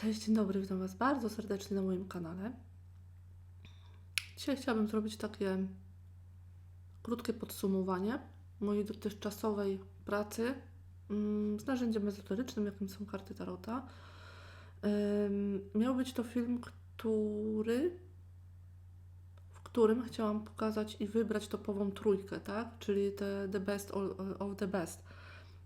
Cześć, dzień dobry, witam Was bardzo serdecznie na moim kanale. Dzisiaj chciałabym zrobić takie krótkie podsumowanie mojej dotychczasowej pracy mm, z narzędziem ezoterycznym, jakim są karty Tarota. Miał być to film, który, w którym chciałam pokazać i wybrać topową trójkę, tak? Czyli te the best of the best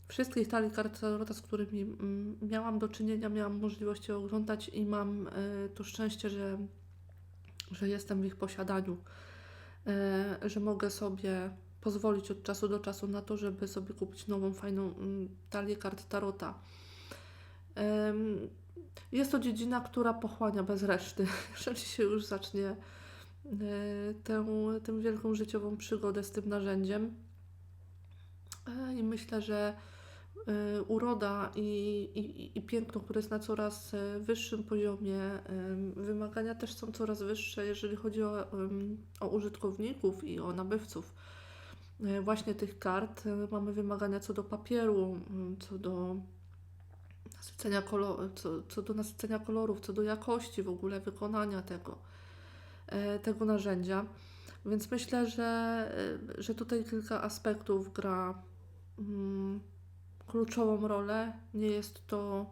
wszystkich talii kart Tarota, z którymi mm, miałam do czynienia, miałam możliwość je oglądać i mam e, to szczęście, że, że jestem w ich posiadaniu, e, że mogę sobie pozwolić od czasu do czasu na to, żeby sobie kupić nową, fajną mm, talię kart Tarota. Jest to dziedzina, która pochłania bez reszty. Jeżeli się już zacznie e, tę, tę wielką życiową przygodę z tym narzędziem, I myślę, że uroda i, i, i piękno, które jest na coraz e, wyższym poziomie, em, wymagania też są coraz wyższe, jeżeli chodzi o, o użytkowników i o nabywców właśnie tych kart. Mamy wymagania co do papieru, co do nasycenia kolor, co, co do nasycenia kolorów, co do jakości w ogóle wykonania tego, tego narzędzia. Więc myślę, że, że tutaj kilka aspektów gra mm, kluczową rolę. Nie jest to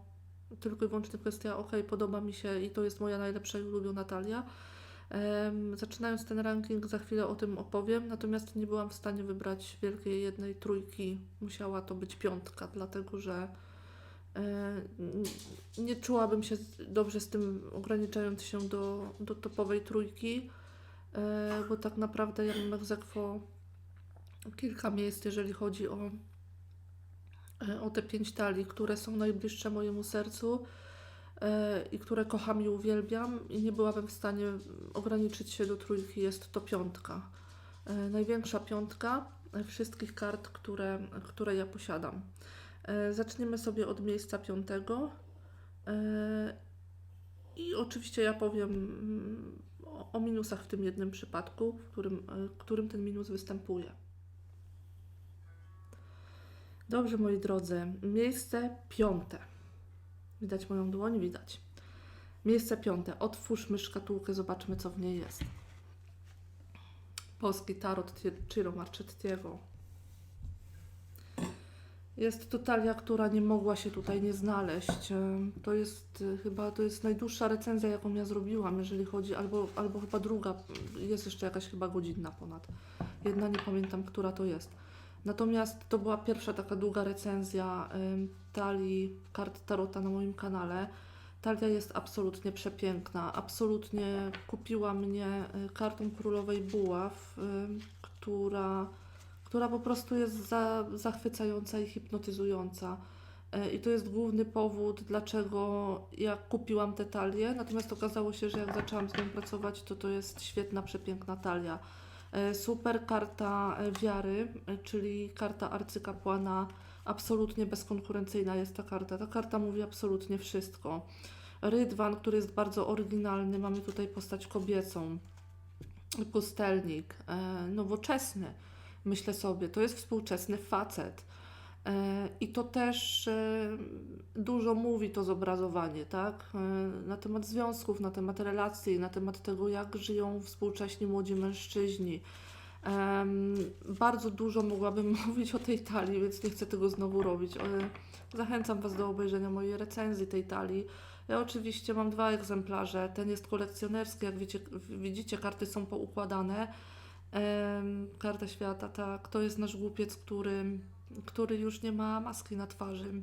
tylko i wyłącznie kwestia, ok, podoba mi się i to jest moja najlepsza i ulubiona talia. Em, zaczynając ten ranking, za chwilę o tym opowiem, natomiast nie byłam w stanie wybrać wielkiej jednej trójki. Musiała to być piątka, dlatego że e, nie czułabym się dobrze z tym, ograniczając się do, do topowej trójki, e, bo tak naprawdę ja mam egzekwo kilka miejsc, jeżeli chodzi o, o te pięć talii, które są najbliższe mojemu sercu e, i które kocham i uwielbiam i nie byłabym w stanie ograniczyć się do trójki, jest to piątka. E, Największa piątka e, wszystkich kart, które, które ja posiadam. E, Zaczniemy sobie od miejsca piątego. E, I oczywiście ja powiem mm, o, minusach w tym jednym przypadku, w którym, e, w którym ten minus występuje. Dobrze, moi drodzy, miejsce piąte. Widać moją dłoń? Widać. Miejsce piąte. Otwórzmy szkatułkę, zobaczmy, co w niej jest. Polski tarot Ciro Marchettiego. Jest to talia, która nie mogła się tutaj nie znaleźć. Em, To jest y, chyba to jest najdłuższa recenzja, jaką ja zrobiłam, jeżeli chodzi, albo, albo chyba druga, jest jeszcze jakaś chyba godzinna ponad. Jedna nie pamiętam, która to jest. Natomiast to była pierwsza taka długa recenzja talii kart Tarota na moim kanale. Talia jest absolutnie przepiękna. Absolutnie kupiła mnie y, kartą królowej buław, która, która po prostu jest za, zachwycająca i hipnotyzująca. Y, I to jest główny powód, dlaczego ja kupiłam tę talię. Natomiast okazało się, że jak zaczęłam z nią pracować, to to jest świetna, przepiękna talia. E, Super karta e, wiary, e, czyli karta arcykapłana. Absolutnie bezkonkurencyjna jest ta karta. Ta karta mówi absolutnie wszystko. Rydwan, który jest bardzo oryginalny, mamy tutaj postać kobiecą. Pustelnik, nowoczesny, myślę sobie, to jest współczesny facet. E, I to też e, dużo mówi to zobrazowanie, tak? E, Na temat związków, na temat relacji, na temat tego, jak żyją współcześni młodzi mężczyźni. Bardzo dużo mogłabym mówić o tej talii, więc nie chcę tego znowu robić. Zachęcam Was do obejrzenia mojej recenzji tej talii. Ja oczywiście mam dwa egzemplarze. Ten jest kolekcjonerski, jak wiecie, widzicie, karty są poukładane. Karta świata, tak. To jest nasz głupiec, który, który już nie ma maski na twarzy.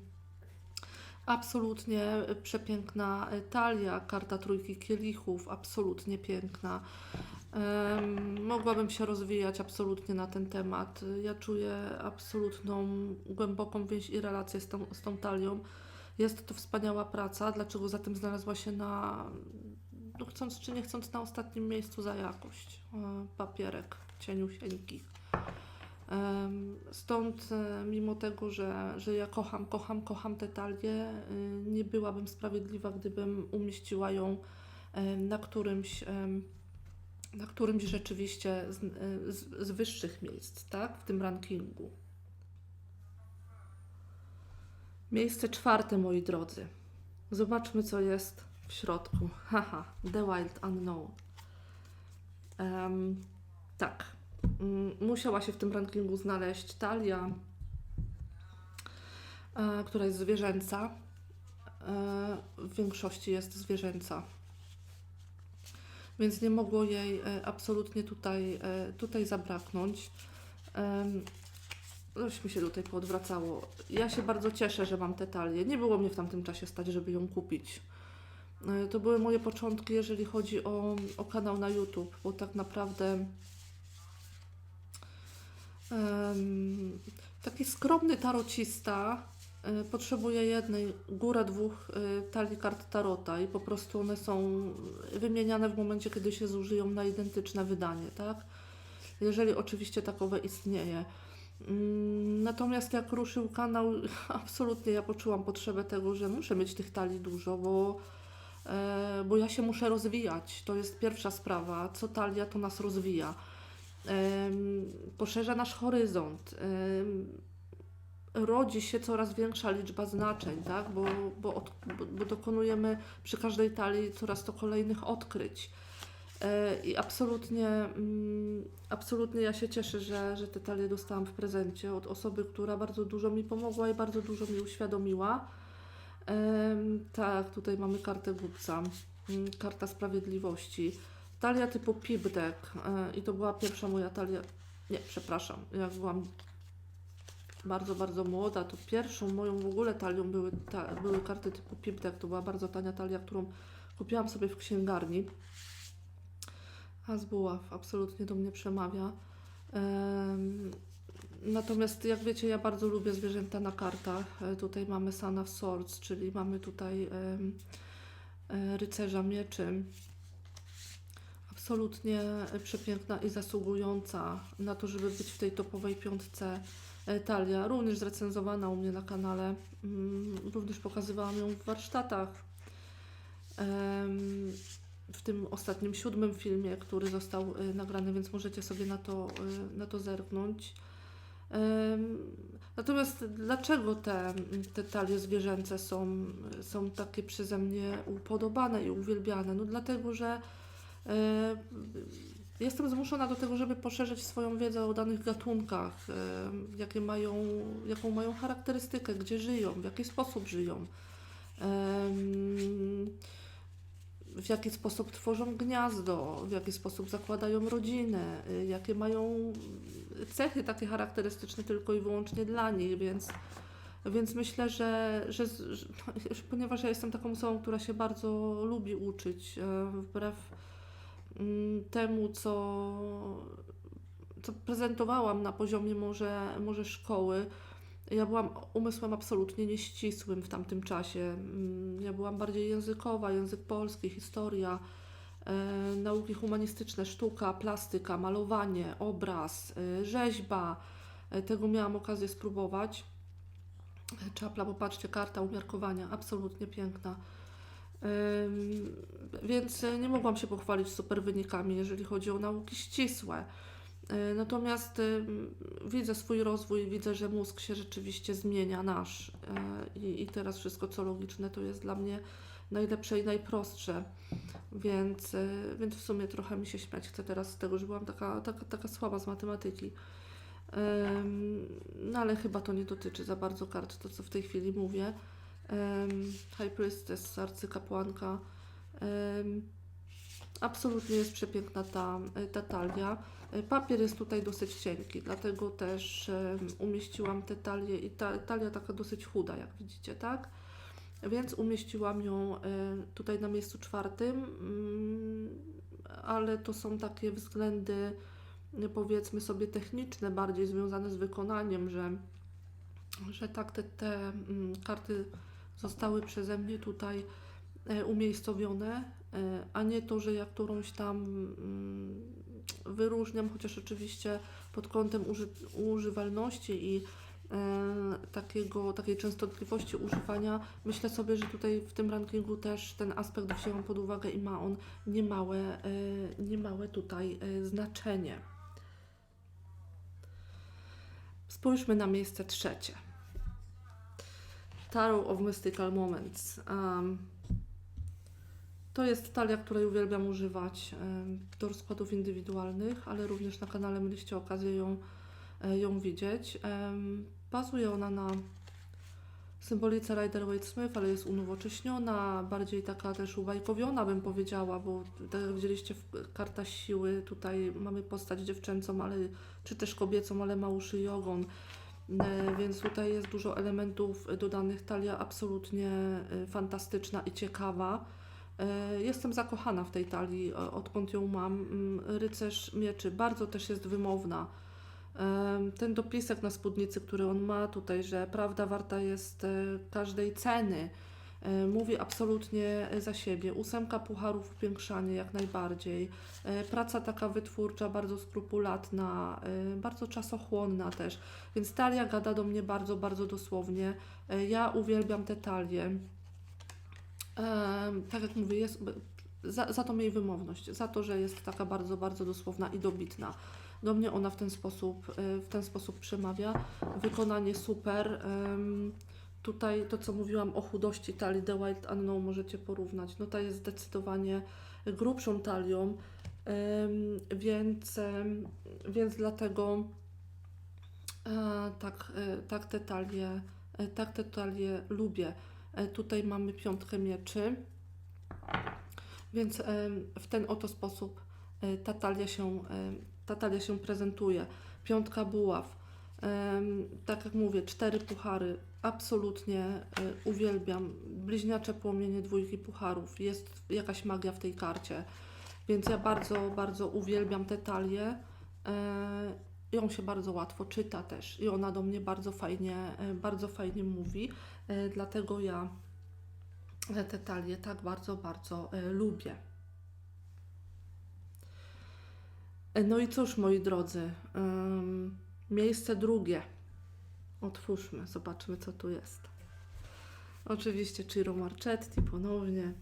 Absolutnie przepiękna talia, karta trójki kielichów, absolutnie piękna. Mogłabym się rozwijać absolutnie na ten temat. Ja czuję absolutną, głęboką więź i relację z tą, z tą talią. Jest to wspaniała praca. Dlaczego zatem znalazła się na, no chcąc czy nie chcąc, na ostatnim miejscu za jakość? E, Papierek cieniusieńki. Stąd, e, mimo tego, że, że ja kocham, kocham, kocham tę talię, y, nie byłabym sprawiedliwa, gdybym umieściła ją em, na którymś, na którymś rzeczywiście z, e, z, z wyższych miejsc, tak, w tym rankingu. Miejsce czwarte, moi drodzy. Zobaczmy, co jest w środku. Haha, The Wild Unknown. Em, tak. Mm, Musiała się w tym rankingu znaleźć talia, e, która jest zwierzęca. E, w większości jest zwierzęca. Więc nie mogło jej e, absolutnie tutaj, tutaj zabraknąć. Coś mi się tutaj poodwracało. Ja się bardzo cieszę, że mam tę talię. Nie było mnie w tamtym czasie stać, żeby ją kupić. To były moje początki, jeżeli chodzi o, o kanał na YouTube, bo tak naprawdę em, taki skromny tarocista e, potrzebuje jednej, górę dwóch e, talii kart tarota i po prostu one są wymieniane w momencie, kiedy się zużyją na identyczne wydanie, tak? Jeżeli oczywiście takowe istnieje. Mm, Natomiast jak ruszył kanał, absolutnie ja poczułam potrzebę tego, że muszę mieć tych talii dużo, bo, e, bo ja się muszę rozwijać. To jest pierwsza sprawa. Co talia, to nas rozwija. Poszerza nasz horyzont. Rodzi się coraz większa liczba znaczeń, tak? bo, bo, od, bo, dokonujemy przy każdej talii coraz to kolejnych odkryć. E, I absolutnie, mm, absolutnie ja się cieszę, że, że te talie dostałam w prezencie od osoby, która bardzo dużo mi pomogła i bardzo dużo mi uświadomiła. Tak, tutaj mamy kartę głupca, mm, karta sprawiedliwości. Talia typu Pip Deck e, i to była pierwsza moja talia, nie, przepraszam, jak byłam bardzo, bardzo młoda, to pierwszą moją w ogóle talią były, ta, były karty typu Pip Deck. To była bardzo tania talia, którą kupiłam sobie w księgarni. Hasbuław absolutnie do mnie przemawia. Em, Natomiast jak wiecie, ja bardzo lubię zwierzęta na kartach. E, Tutaj mamy Sun of Swords, czyli mamy tutaj e, rycerza mieczy. Absolutnie przepiękna i zasługująca na to, żeby być w tej topowej piątce e, talia. Również zrecenzowana u mnie na kanale. Mm, Również pokazywałam ją w warsztatach. W tym ostatnim siódmym filmie, który został y, nagrany, więc możecie sobie na to, y, na to zerknąć. Natomiast dlaczego te, te talie zwierzęce są, są takie przeze mnie upodobane i uwielbiane? No dlatego, że jestem zmuszona do tego, żeby poszerzyć swoją wiedzę o danych gatunkach, y, jakie mają, jaką mają charakterystykę, gdzie żyją, w jaki sposób żyją. W jaki sposób tworzą gniazdo, w jaki sposób zakładają rodzinę, y, jakie mają cechy takie charakterystyczne tylko i wyłącznie dla nich, więc, więc myślę, że, że, że ponieważ ja jestem taką osobą, która się bardzo lubi uczyć, e, wbrew temu, co, co prezentowałam na poziomie może, może szkoły, ja byłam umysłem absolutnie nieścisłym w tamtym czasie. Mm, Ja byłam bardziej językowa, język polski, historia, e, nauki humanistyczne, sztuka, plastyka, malowanie, obraz, e, rzeźba. E, tego miałam okazję spróbować. E, Czapla, popatrzcie, karta umiarkowania, absolutnie piękna. Więc nie mogłam się pochwalić super wynikami, jeżeli chodzi o nauki ścisłe. E, Natomiast widzę swój rozwój, widzę, że mózg się rzeczywiście zmienia, nasz. E, I, teraz wszystko, co logiczne, to jest dla mnie najlepsze i najprostsze. Więc, e, więc w sumie trochę mi się śmiać chce teraz z tego, że byłam taka, taka, taka słaba z matematyki. Em, No ale chyba to nie dotyczy za bardzo kart, to co w tej chwili mówię. Um, High Priestess, arcykapłanka. Em, absolutnie jest przepiękna ta, ta talia. E, Papier jest tutaj dosyć cienki, dlatego też em, umieściłam tę talię i ta talia taka dosyć chuda, jak widzicie, tak? Więc umieściłam ją e, tutaj na miejscu czwartym, mm, ale to są takie względy, e, powiedzmy sobie, techniczne, bardziej związane z wykonaniem, że, że tak te, te mm, karty zostały przeze mnie tutaj e, umiejscowione, e, a nie to, że ja którąś tam mm, wyróżniam, chociaż oczywiście pod kątem uży, używalności i e, takiego, takiej częstotliwości używania, myślę sobie, że tutaj w tym rankingu też ten aspekt wzięłam pod uwagę i ma on niemałe, niemałe tutaj znaczenie. Spójrzmy na miejsce trzecie. Tarot of Mystical Moments. Um, To jest talia, której uwielbiam używać em, do rozkładów indywidualnych, ale również na kanale mieliście okazję ją, e, ją widzieć. Em, Bazuje ona na symbolice Rider-Waite Smith, ale jest unowocześniona, bardziej taka też ubajkowiona bym powiedziała, bo tak jak widzieliście w karta siły, tutaj mamy postać dziewczęcą, ale czy też kobiecą, ale ma uszy i ogon. E, Więc tutaj jest dużo elementów dodanych. Talia absolutnie e, fantastyczna i ciekawa. E, Jestem zakochana w tej talii, odkąd ją mam. Mm, Rycerz mieczy bardzo też jest wymowna. Ten dopisek na spódnicy, który on ma tutaj, że prawda warta jest każdej ceny, mówi absolutnie za siebie. Ósemka pucharów upiększanie jak najbardziej. E, Praca taka wytwórcza, bardzo skrupulatna, e, bardzo czasochłonna też. Więc talia gada do mnie bardzo, bardzo dosłownie. E, Ja uwielbiam te talie. Tak jak mówię, jest, za, za tą jej wymowność, za to, że jest taka bardzo, bardzo dosłowna i dobitna. Do mnie ona w ten sposób, e, w ten sposób przemawia. Wykonanie super. Tutaj to, co mówiłam o chudości talii The Wild Unknown możecie porównać. No ta jest zdecydowanie grubszą talią, więc, więc dlatego e, tak, e, tak te talie, e, tak te talie lubię. Tutaj mamy piątkę mieczy, więc w ten oto sposób ta talia się, ta talia się prezentuje. Piątka buław. Tak jak mówię, cztery puchary. Absolutnie e, uwielbiam. Bliźniacze płomienie dwójki pucharów. Jest jakaś magia w tej karcie. Więc ja bardzo, bardzo uwielbiam tę talię. E, Ją się bardzo łatwo czyta też i ona do mnie bardzo fajnie, e, bardzo fajnie mówi. Dlatego ja e, tę talię tak bardzo, bardzo lubię. No i cóż, moi drodzy, miejsce drugie. Otwórzmy, zobaczmy, co tu jest. Oczywiście Ciro Marchetti ponownie.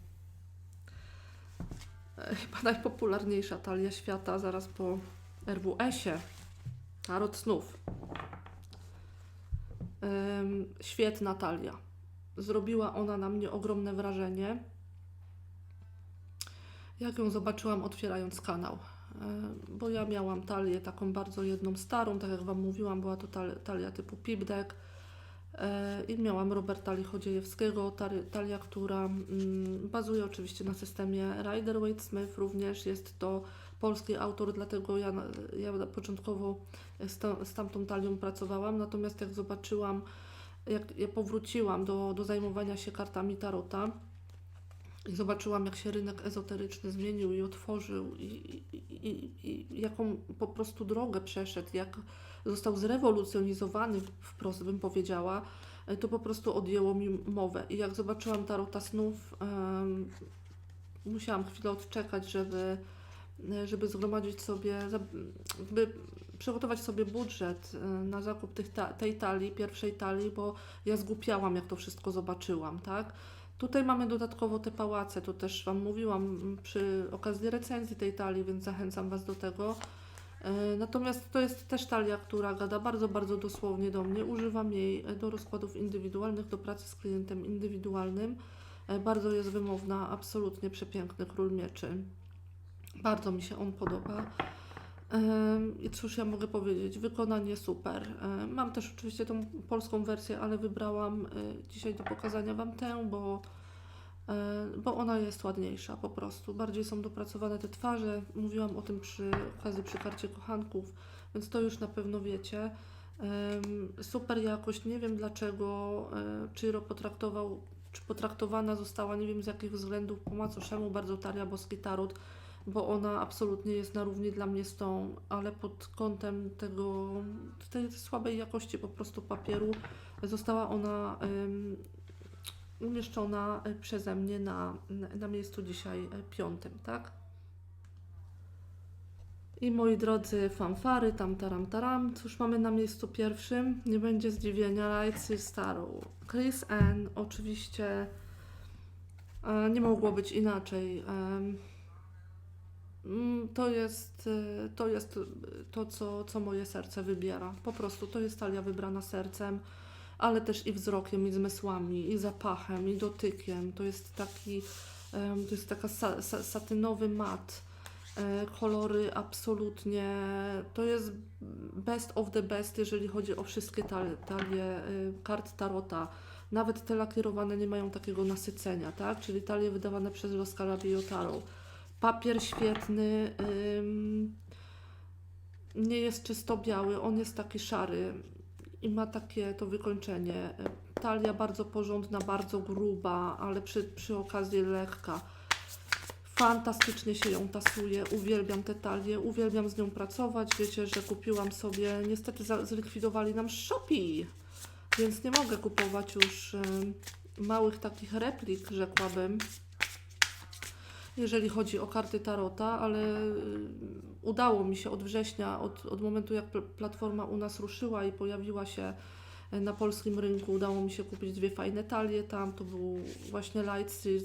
E, Chyba najpopularniejsza talia świata, zaraz po RWS-ie. Tarot snów. Świetna talia. Zrobiła ona na mnie ogromne wrażenie. Jak ją zobaczyłam otwierając kanał. E, Bo ja miałam talię taką bardzo jedną starą, tak jak Wam mówiłam, była to tal- talia typu Pipdek. E, I miałam Roberta Lichodziejewskiego, tali- talia, która mm, bazuje oczywiście na systemie Rider-Waite Smith również. Jest to polski autor, dlatego ja, ja początkowo z, z tamtą talią pracowałam. Natomiast jak zobaczyłam, jak ja powróciłam do, do zajmowania się kartami Tarota i zobaczyłam, jak się rynek ezoteryczny zmienił i otworzył, i, i, i, i jaką po prostu drogę przeszedł, jak został zrewolucjonizowany, wprost bym powiedziała, e, to po prostu odjęło mi mowę. I jak zobaczyłam Tarota snów, em, musiałam chwilę odczekać, żeby, e, żeby zgromadzić sobie, by przygotować sobie budżet e, na zakup tych tej talii, pierwszej talii, bo ja zgłupiałam, jak to wszystko zobaczyłam, tak? Tutaj mamy dodatkowo te pałace, to też Wam mówiłam przy okazji recenzji tej talii, więc zachęcam Was do tego. E, Natomiast to jest też talia, która gada bardzo, bardzo dosłownie do mnie. Używam jej do rozkładów indywidualnych, do pracy z klientem indywidualnym. E, Bardzo jest wymowna, absolutnie przepiękny król mieczy. Bardzo mi się on podoba. I cóż ja mogę powiedzieć? Wykonanie super. Mam też oczywiście tą polską wersję, ale wybrałam e, dzisiaj do pokazania Wam tę, bo, e, bo ona jest ładniejsza po prostu. Bardziej są dopracowane te twarze. Mówiłam o tym przy okazji przy karcie kochanków, więc to już na pewno wiecie. Super jakość. Nie wiem dlaczego e, Chiro potraktował, czy potraktowana została, nie wiem z jakich względów, po macoszemu bardzo Taria Boski Tarot bo ona absolutnie jest na równi dla mnie z tą, ale pod kątem tego, tej słabej jakości po prostu papieru została ona ym, umieszczona y, przeze mnie na, na miejscu dzisiaj y, piątym, tak? I moi drodzy, fanfary, tam taram taram, cóż mamy na miejscu pierwszym? Nie będzie zdziwienia, Lights Star. Chris N. Oczywiście e, nie mogło być inaczej. Mm, To jest, y, to jest y, to, co, co moje serce wybiera. Po prostu to jest talia wybrana sercem, ale też i wzrokiem, i zmysłami, i zapachem, i dotykiem. To jest taki To jest taka sa, sa, satynowy mat. E, Kolory absolutnie. To jest best of the best, jeżeli chodzi o wszystkie talie, talie y, kart Tarota. Nawet te lakierowane nie mają takiego nasycenia, tak? Czyli talie wydawane przez Los Calabio Tarot. Papier świetny. nie jest czysto biały, on jest taki szary i ma takie to wykończenie. Talia bardzo porządna, bardzo gruba, ale przy, przy okazji lekka. Fantastycznie się ją tasuje, uwielbiam tę talię, uwielbiam z nią pracować. Wiecie, że kupiłam sobie, niestety zlikwidowali nam Shopee, więc nie mogę kupować już małych takich replik, rzekłabym jeżeli chodzi o karty Tarota, ale y, udało mi się od września, od, od momentu jak pl- platforma u nas ruszyła i pojawiła się y, na polskim rynku, udało mi się kupić dwie fajne talie tam. To był właśnie Light Street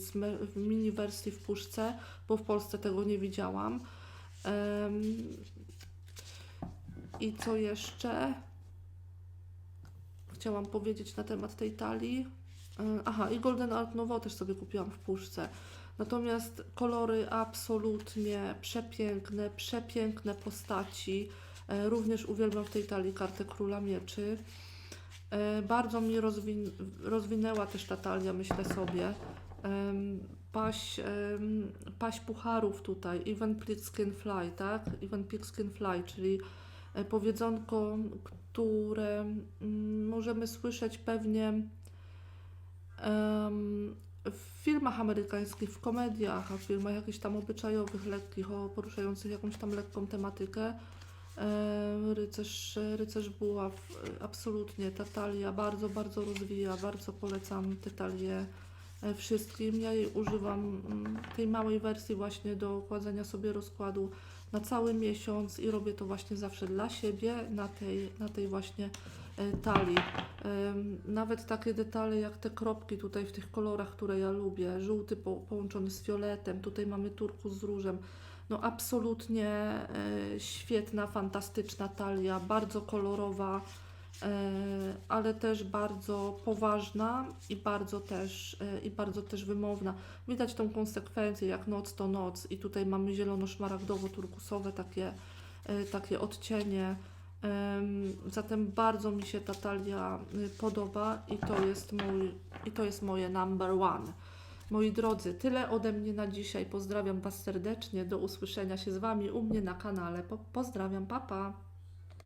w mini wersji w puszce, bo w Polsce tego nie widziałam. Em, I co jeszcze? Chciałam powiedzieć na temat tej talii. Y, Aha, i Golden Art Nouveau też sobie kupiłam w puszce. Natomiast kolory absolutnie przepiękne, przepiękne postaci. E, Również uwielbiam w tej talii kartę Króla Mieczy. E, Bardzo mi rozwin- rozwinęła też ta talia, myślę sobie. Em, paść pucharów tutaj, Even Pigskin Fly, tak? Even Pigskin Fly, czyli e, powiedzonko, które mm, możemy słyszeć pewnie w filmach amerykańskich, w komediach, a w filmach jakichś tam obyczajowych, lekkich, o poruszających jakąś tam lekką tematykę. Rycerz, rycerz Buław, e, absolutnie, ta talia bardzo, bardzo rozwija, bardzo polecam tę talię e, wszystkim. Ja jej używam, mm, tej małej wersji właśnie do kładzenia sobie rozkładu na cały miesiąc i robię to właśnie zawsze dla siebie na tej, na tej właśnie talii. Em, Nawet takie detale jak te kropki tutaj w tych kolorach, które ja lubię, żółty po, połączony z fioletem, tutaj mamy turkus z różem. No absolutnie e, świetna, fantastyczna talia, bardzo kolorowa, e, ale też bardzo poważna i bardzo też, e, i bardzo też wymowna. Widać tą konsekwencję, jak noc to noc i tutaj mamy zielono-szmaragdowo-turkusowe takie, e, takie odcienie. Em, Zatem bardzo mi się ta talia y, podoba i to jest mój, i to jest moje number one. Moi drodzy, tyle ode mnie na dzisiaj. Pozdrawiam Was serdecznie. Do usłyszenia się z Wami u mnie na kanale. Po, pozdrawiam, papa. Pa.